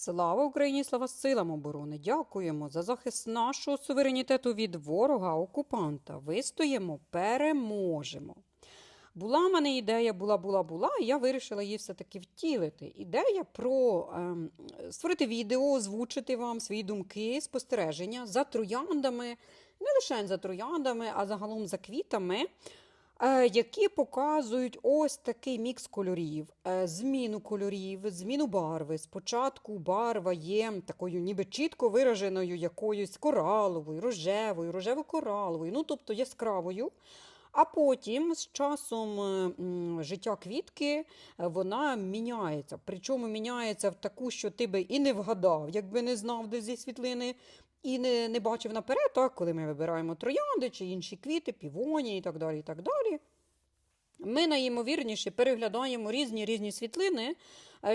Слава Україні, слава силам оборони! Дякуємо за захист нашого суверенітету від ворога окупанта. Вистоїмо, переможемо. Була в мене ідея, була, була, була, і я вирішила її все-таки втілити. Ідея про ем, створити відео, озвучити вам свої думки, спостереження за трояндами, не лише за трояндами, а загалом за квітами, які показують ось такий мікс кольорів, е, зміну кольорів, зміну барви. Спочатку барва є такою ніби чітко вираженою якоюсь кораловою, рожевою, рожево-кораловою, ну тобто яскравою. А потім з часом е, життя квітки е, вона міняється. Причому міняється в таку, що ти би і не вгадав, якби не знав де зі світлини, і не, не бачив наперед, так, коли ми вибираємо троянди чи інші квіти, півоні і так далі. і так далі. Ми найімовірніше переглядаємо різні різні світлини,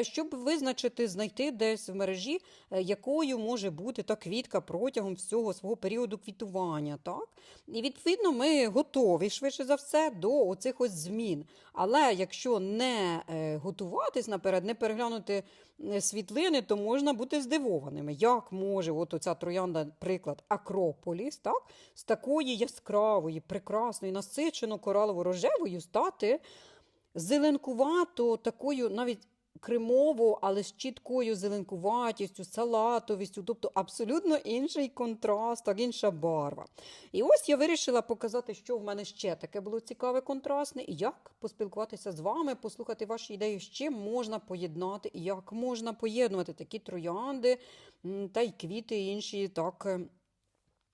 щоб визначити, знайти десь в мережі, е, якою може бути та квітка протягом всього свого періоду квітування. Так? І відповідно ми готові швидше за все до оцих ось змін. Але якщо не е, готуватись наперед, не переглянути е, світлини, то можна бути здивованими. Як може от оця троянда, приклад Акрополіс, так? з такої яскравої, прекрасної, насичено коралово-рожевою стати зеленкувато, такою навіть кремово, але з чіткою зеленкуватістю, салатовістю, тобто абсолютно інший контраст, так, інша барва. І ось я вирішила показати, що в мене ще таке було цікаве, контрастне, і як поспілкуватися з вами, послухати ваші ідеї, з чим можна поєднати, і як можна поєднувати такі троянди та й квіти, і інші так.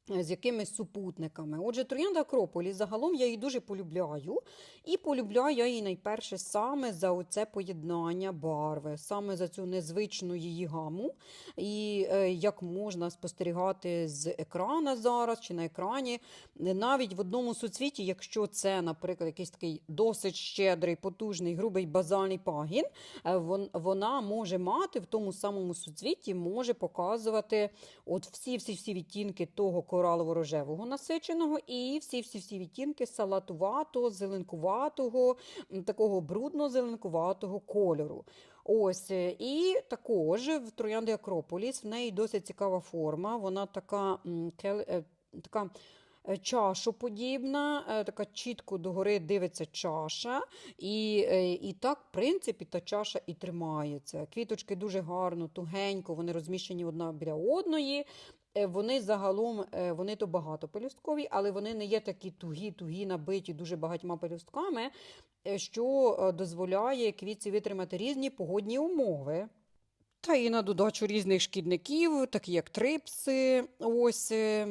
З якимись супутниками. Отже, троянда Акрополі загалом я її дуже полюбляю. І полюбляю я її найперше саме за оце поєднання барви, саме за цю незвичну її гаму. І е, як можна спостерігати з екрана зараз чи на екрані, навіть в одному суцвіті, якщо це, наприклад, якийсь такий досить щедрий, потужний, грубий базальний пагін, е, вон- вона може мати в тому самому суцвіті, може показувати от всі-всі-всі відтінки того коралово-рожевого насиченого і всі-всі-всі відтінки салатуватого, зеленкуватого, такого брудно-зеленкуватого кольору. Ось, е, і також в троянди Акрополіс в неї досить цікава форма. Вона така, е, така е, чашоподібна, така чітко догори дивиться чаша. І, і так, в принципі, та чаша і тримається. Квіточки дуже гарно, тугенько, вони розміщені одна біля одної. Е, Вони загалом е, вони то багатопелюсткові, але вони не є такі тугі, тугі, набиті дуже багатьма пелюстками, е, що дозволяє квітці витримати різні погодні умови. Та і на додачу різних шкідників, такі як трипси, ось, е,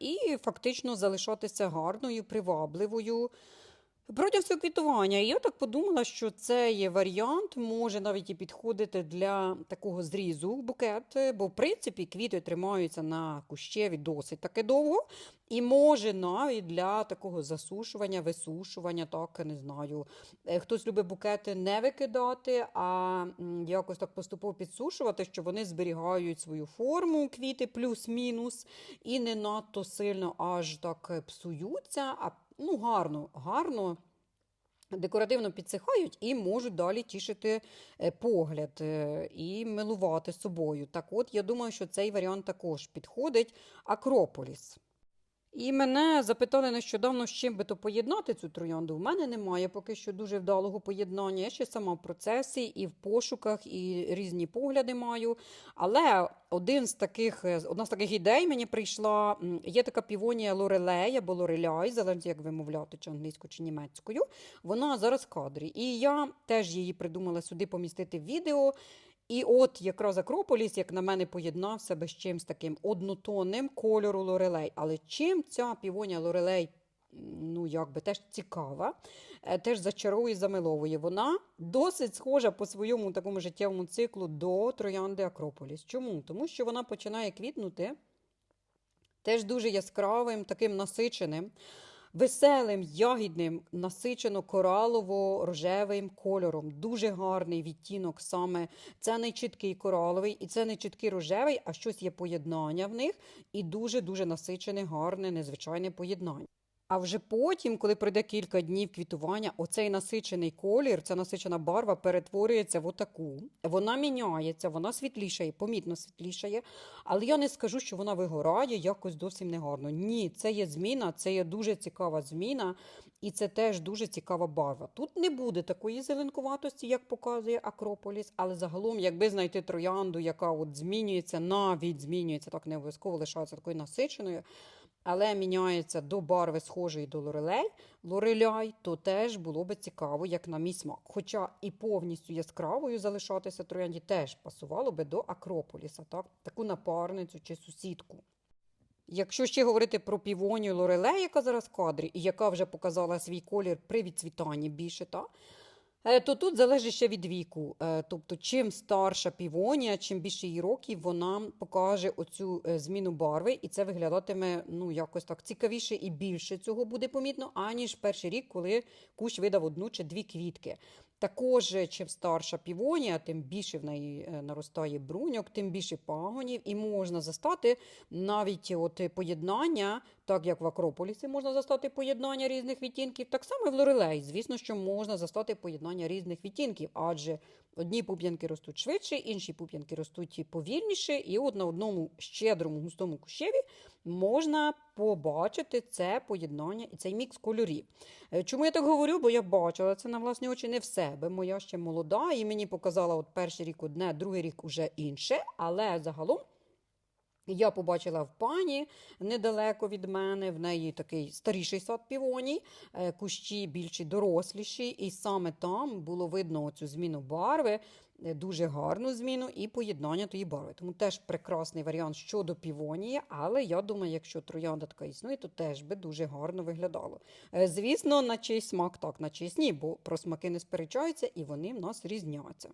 і фактично залишатися гарною, привабливою. Протягом квітування. І я так подумала, що цей варіант може навіть і підходити для такого зрізу букет, бо в принципі квіти тримаються на кущеві досить таки довго, і може навіть для такого засушування, висушування, так не знаю. Е, Хтось любить букети не викидати, а якось так поступово підсушувати, що вони зберігають свою форму, квіти плюс-мінус, і не надто сильно аж так е, псуються, а ну, гарно, гарно. Декоративно підсихають і можуть далі тішити е, погляд е, і милувати собою. Так от, я думаю, що цей варіант також підходить. Акрополіс. І мене запитали нещодавно, з чим би то поєднати цю троянду. У мене немає поки що дуже вдалого поєднання. Я ще сама в процесі і в пошуках, і різні погляди маю. Але один з таких, е, одна з таких ідей мені прийшла. Є така півонія Лорелей або Лореляй, залежить, як вимовляти, чи англійською, чи німецькою. Вона зараз в кадрі. І я теж її придумала сюди помістити в відео. І от якраз Акрополіс, як на мене, поєднав себе з чимсь таким однотонним кольору лорелей. Але чим ця півонія лорелей, ну якби теж цікава, е, теж зачаровує, замиловує. Вона досить схожа по своєму такому життєвому циклу до троянди Акрополіс. Чому? Тому що вона починає квітнути теж дуже яскравим, таким насиченим. Веселим, ягідним, насичено коралово-рожевим кольором. Дуже гарний відтінок саме. Це не чіткий кораловий і це не чіткий рожевий, а щось є поєднання в них. І дуже-дуже насичене, гарне, незвичайне поєднання. А вже потім, коли пройде кілька днів квітування, оцей насичений колір, ця насичена барва перетворюється в отаку. Вона міняється, вона світлішає, помітно світлішає. Але я не скажу, що вона вигорає якось зовсім негарно. Ні, це є зміна, це є дуже цікава зміна, і це теж дуже цікава барва. Тут не буде такої зеленкуватості, як показує Акрополіс, але загалом, якби знайти троянду, яка от змінюється, навіть змінюється, так не обов'язково лишається такою насиченою але міняється до барви схожої до лорелей, лореляй, то теж було би цікаво, як на мій смак. Хоча і повністю яскравою залишатися троянді теж пасувало би до Акрополіса, так? таку напарницю чи сусідку. Якщо ще говорити про півонію лорелей, яка зараз в кадрі, і яка вже показала свій колір при відцвітанні більше, та, Е, то тут залежить ще від віку. Е, Тобто, чим старша півонія, чим більше її років, вона покаже оцю е, зміну барви, і це виглядатиме ну, якось так цікавіше і більше цього буде помітно, аніж перший рік, коли кущ видав одну чи дві квітки. Також, е, чим старша півонія, тим більше в неї е, наростає бруньок, тим більше пагонів, і можна застати навіть от е, поєднання, так як в Акрополісі можна застати поєднання різних відтінків, так само і в Лорелей. Звісно, що можна застати поєднання різних відтінків, адже одні пуп'янки ростуть швидше, інші пуп'янки ростуть повільніше, і от на одному щедрому густому кущеві можна побачити це поєднання і цей мікс кольорів. Е, Чому я так говорю? Бо я бачила це на власні очі не в себе. Моя ще молода, і мені показала от перший рік одне, другий рік уже інше, але загалом. Я побачила в пані недалеко від мене, в неї такий старіший сад півоній, е, кущі більші, доросліші, і саме там було видно цю зміну барви, е, дуже гарну зміну і поєднання тої барви. Тому теж прекрасний варіант щодо півонії, але я думаю, якщо троянда така існує, то теж би дуже гарно виглядало. Е, Звісно, на чийсь смак так, на чийсь ні, бо про смаки не сперечаються і вони в нас різняться.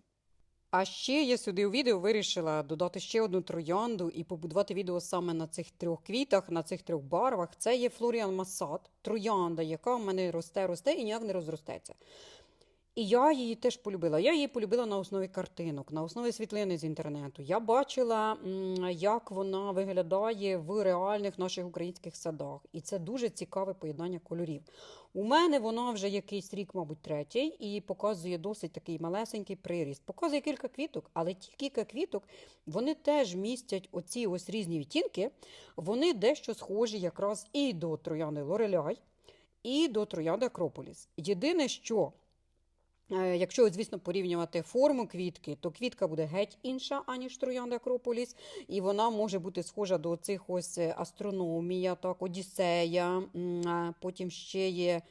А ще я сюди у відео вирішила додати ще одну троянду і побудувати відео саме на цих трьох квітах, на цих трьох барвах. Це є Флоріан Масад, троянда, яка в мене росте, росте і ніяк не розростеться. І я її теж полюбила. Я її полюбила на основі картинок, на основі світлини з інтернету. Я бачила, як вона виглядає в реальних наших українських садах. І це дуже цікаве поєднання кольорів. У мене вона вже якийсь рік, мабуть, третій, і показує досить такий малесенький приріст. Показує кілька квіток, але ті кілька квіток вони теж містять оці ось різні відтінки. Вони дещо схожі якраз і до трояни Лореляй, і до троянди Акрополіс. Єдине, що Якщо, звісно, порівнювати форму квітки, то квітка буде геть інша, аніж троянда Акрополіс, і вона може бути схожа до цих ось е, астрономія, так, Одіссея, потім ще є.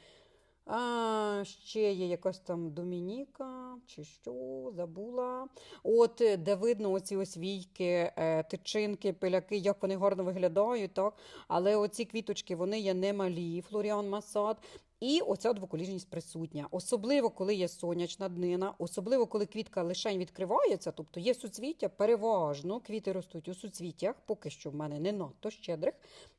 А, ще є якась там Домініка, чи що, забула. От, е, де видно оці ось війки, е, тичинки, пиляки, як вони гарно виглядають, так? Але оці квіточки, вони є немалі, Флоріан Масад. І оця двоколіжність присутня. Особливо, коли є сонячна днина, особливо, коли квітка лишень відкривається, тобто є суцвіття, переважно квіти ростуть у суцвіттях, поки що в мене не надто щедрих,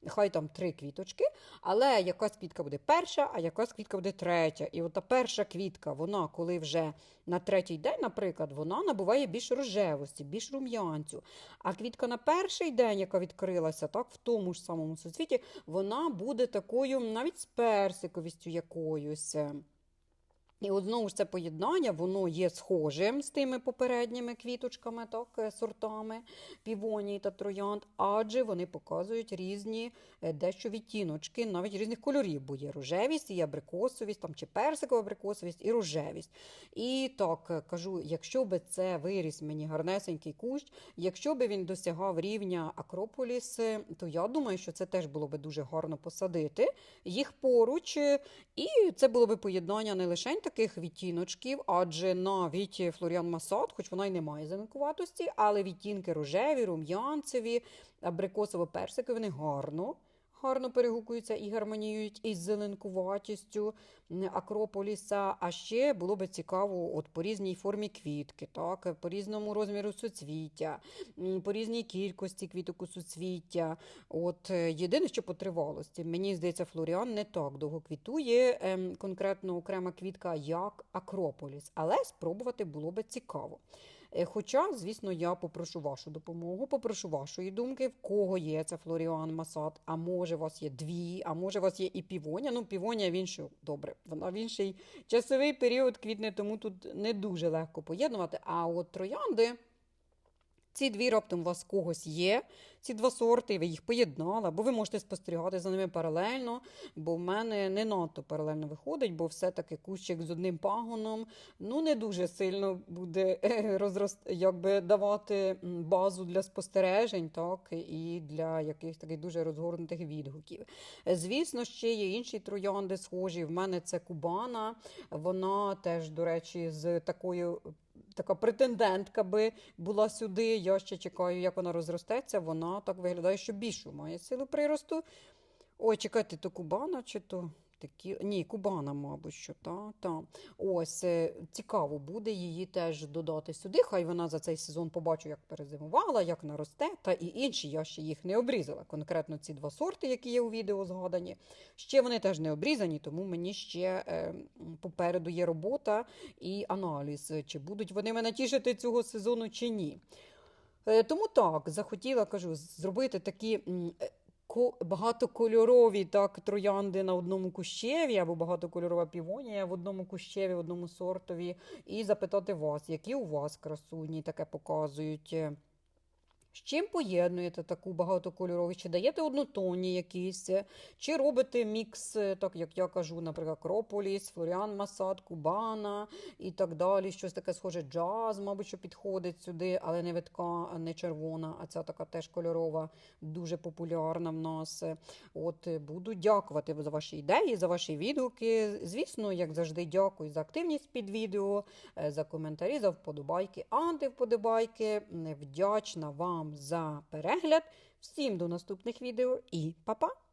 хай там три квіточки, але якась квітка буде перша, а якась квітка буде третя. І от та перша квітка, вона, коли вже на третій день, наприклад, вона набуває більш рожевості, більш рум'янцю. А квітка на перший день, яка відкрилася, так, в тому ж самому суцвіті, вона буде такою навіть з персиковістю якоюсь. І от знову ж це поєднання, воно є схожим з тими попередніми квіточками, так, е, сортами півонії та троянд, адже вони показують різні е, дещо відтіночки, навіть різних кольорів, бо є рожевість, і абрикосовість, там, чи персикова абрикосовість, і рожевість. І так е, кажу, якщо би це виріс мені гарнесенький кущ, якщо би він досягав рівня Акрополіс, то я думаю, що це теж було би дуже гарно посадити їх поруч. І це було би поєднання не лише таких відтіночків, адже навіть Флоріан Масад, хоч вона й не має зеленкуватості, але відтінки рожеві, рум'янцеві, абрикосово-персикові, вони гарно. Гарно перегукуються і гармоніюють із зеленкуватістю Акрополіса. А ще було би цікаво от по різній формі квітки, так, по різному розміру суцвіття, по різній кількості квіток у суцвіття. От е, єдине, що по тривалості, мені здається, Флоріан не так довго квітує, ем, конкретно окрема квітка, як Акрополіс, але спробувати було би цікаво. Е, Хоча, звісно, я попрошу вашу допомогу, попрошу вашої думки, в кого є це Флоріан Масад, а може у вас є дві, а може у вас є і півоня. Ну, півоня в інший, добре, вона в інший часовий період квітне, тому тут не дуже легко поєднувати. А от троянди. Ці дві раптом у вас когось є, ці два сорти, ви їх поєднали, або ви можете спостерігати за ними паралельно, бо в мене не надто паралельно виходить, бо все-таки кущик з одним пагоном ну, не дуже сильно буде е, розрост... якби, давати базу для спостережень, так, і для якихось таких дуже розгорнутих відгуків. Звісно, ще є інші троянди схожі. В мене це Кубана, вона теж, до речі, з такою. Така претендентка би була сюди. Я ще чекаю, як вона розростеться. Вона так виглядає, що більшу має силу приросту. Ой, чекайте, то Кубана чи то такі. Ні, Кубана, мабуть, що та, та. Ось е, цікаво буде її теж додати сюди. Хай вона за цей сезон побачу, як перезимувала, як наросте, та і інші я ще їх не обрізала. Конкретно ці два сорти, які є у відео згадані. Ще вони теж не обрізані, тому мені ще е, попереду є робота і аналіз, чи будуть вони мене тішити цього сезону чи ні. Е, Тому так, захотіла, кажу, зробити такі е, багатокольорові так, троянди на одному кущеві, або багатокольорова півонія в одному кущеві, в одному сортові, і запитати вас, які у вас красуні таке показують. З чим поєднуєте таку багатокольорову? Чи даєте однотонні якісь, чи робите мікс, так як я кажу, наприклад, Акрополіс, Флоріан Масад, Кубана і так далі. Щось таке схоже джаз, мабуть, що підходить сюди, але не витка, не червона, а ця така теж кольорова, дуже популярна в нас. От буду дякувати за ваші ідеї, за ваші відгуки. Звісно, як завжди, дякую за активність під відео, е, за коментарі, за вподобайки, антивподобайки. Вдячна вам за перегляд. Всім до наступних відео і па-па!